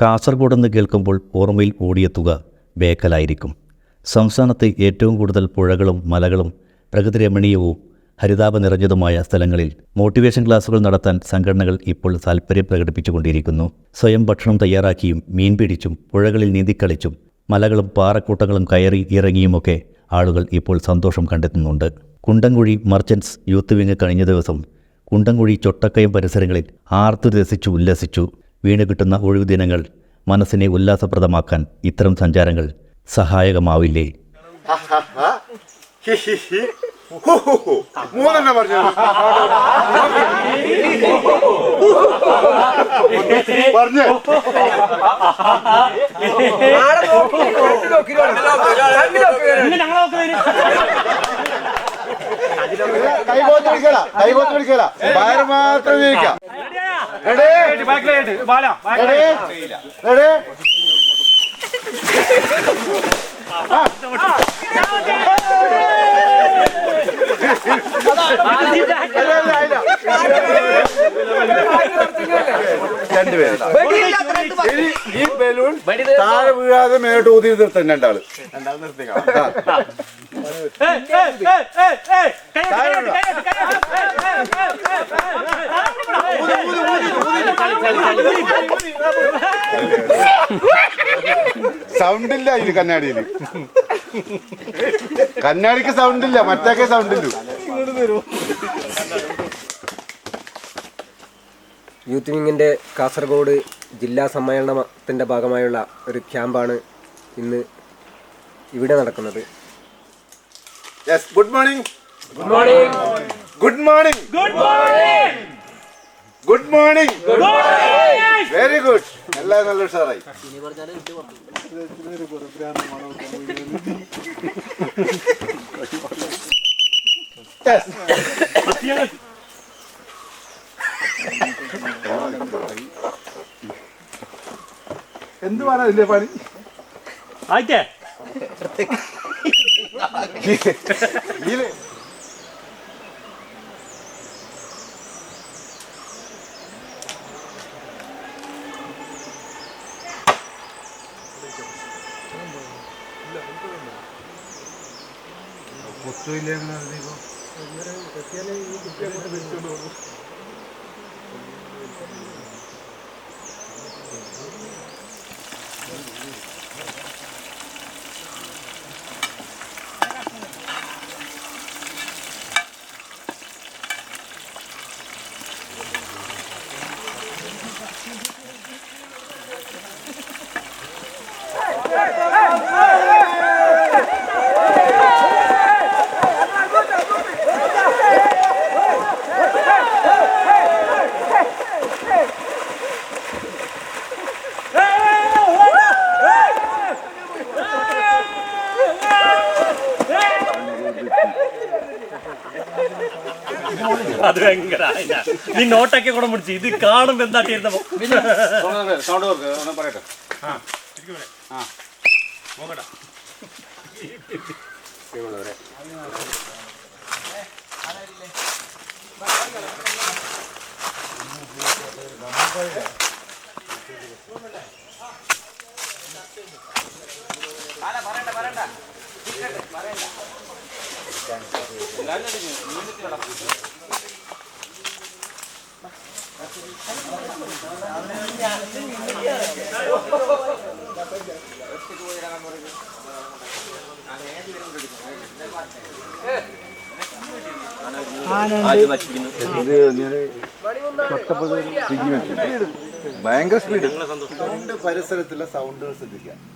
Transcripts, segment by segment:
കാസർഗോഡ് എന്ന് കേൾക്കുമ്പോൾ ഓർമ്മയിൽ ഓടിയെത്തുക ബേക്കലായിരിക്കും സംസ്ഥാനത്ത് ഏറ്റവും കൂടുതൽ പുഴകളും മലകളും പ്രകൃതിരമണീയവും ഹരിതാപ നിറഞ്ഞതുമായ സ്ഥലങ്ങളിൽ മോട്ടിവേഷൻ ക്ലാസുകൾ നടത്താൻ സംഘടനകൾ ഇപ്പോൾ താൽപ്പര്യം പ്രകടിപ്പിച്ചുകൊണ്ടിരിക്കുന്നു. സ്വയം ഭക്ഷണം തയ്യാറാക്കിയും മീൻ പിടിച്ചും പുഴകളിൽ നീന്തിക്കളിച്ചും മലകളും പാറക്കൂട്ടങ്ങളും കയറി ഇറങ്ങിയുമൊക്കെ ആളുകൾ ഇപ്പോൾ സന്തോഷം കണ്ടെത്തുന്നുണ്ട്. കുണ്ടംകുഴി മർച്ചൻസ് യൂത്ത് വിങ് കഴിഞ്ഞ ദിവസം കുണ്ടംകുഴി ചൊട്ടക്കയം പരിസരങ്ങളിൽ ആർത്തു രസിച്ചു ഉല്ലസിച്ചു. വീണ് കിട്ടുന്ന ഒഴിവു ദിനങ്ങൾ മനസ്സിനെ ഉല്ലാസപ്രദമാക്കാൻ ഇത്തരം സഞ്ചാരങ്ങൾ സഹായകമാവില്ലേ? മൂന്നെണ്ണം മാത്രം ജീവിക്കാം രണ്ടുപേര് ഈ ബലൂൺ താഴെ വീഴാതെ മേലോട്ട് ഊതി നിർത്തണം രണ്ടാൾ. സൗണ്ട് ഇല്ല ഇതിന് കണ്ണാടിയിൽ. കണ്ണാടിക്ക് സൗണ്ട് ഇല്ല മറ്റൊക്കെ സൗണ്ട് ഇല്ലു യൂത്ത് വിങ്ങിന്റെ കാസർഗോഡ് ജില്ലാ സമ്മേളനത്തിന്റെ ഭാഗമായുള്ള ഒരു ക്യാമ്പാണ് ഇന്ന് ഇവിടെ നടക്കുന്നത്. Yes good morning good morning good morning good morning good morning very good എല്ലാം നല്ല ഉഷാറായി. എന്ത് അതിന്റെ പണി? ആയിട്ടേ ഇതിൽ അത് ഭയങ്കര ആയിനാ. നീ നോട്ടൊക്കെ കൂടെ മുടിച്ച് ഇത് കാണുമ്പോ എന്താ ചെയ്യുന്നപ്പോ സൗണ്ട് വർക്ക് ഒന്ന് പറയട്ടെ. ഭയങ്കര സ്പീഡ് പരിസരത്തുള്ള സൗണ്ടുകൾ ശ്രദ്ധിക്കാം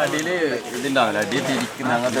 അടിയിൽ ഇതുണ്ടാവില്ല. അടിയിൽ തിരിക്കുന്ന അങ്ങനത്തെ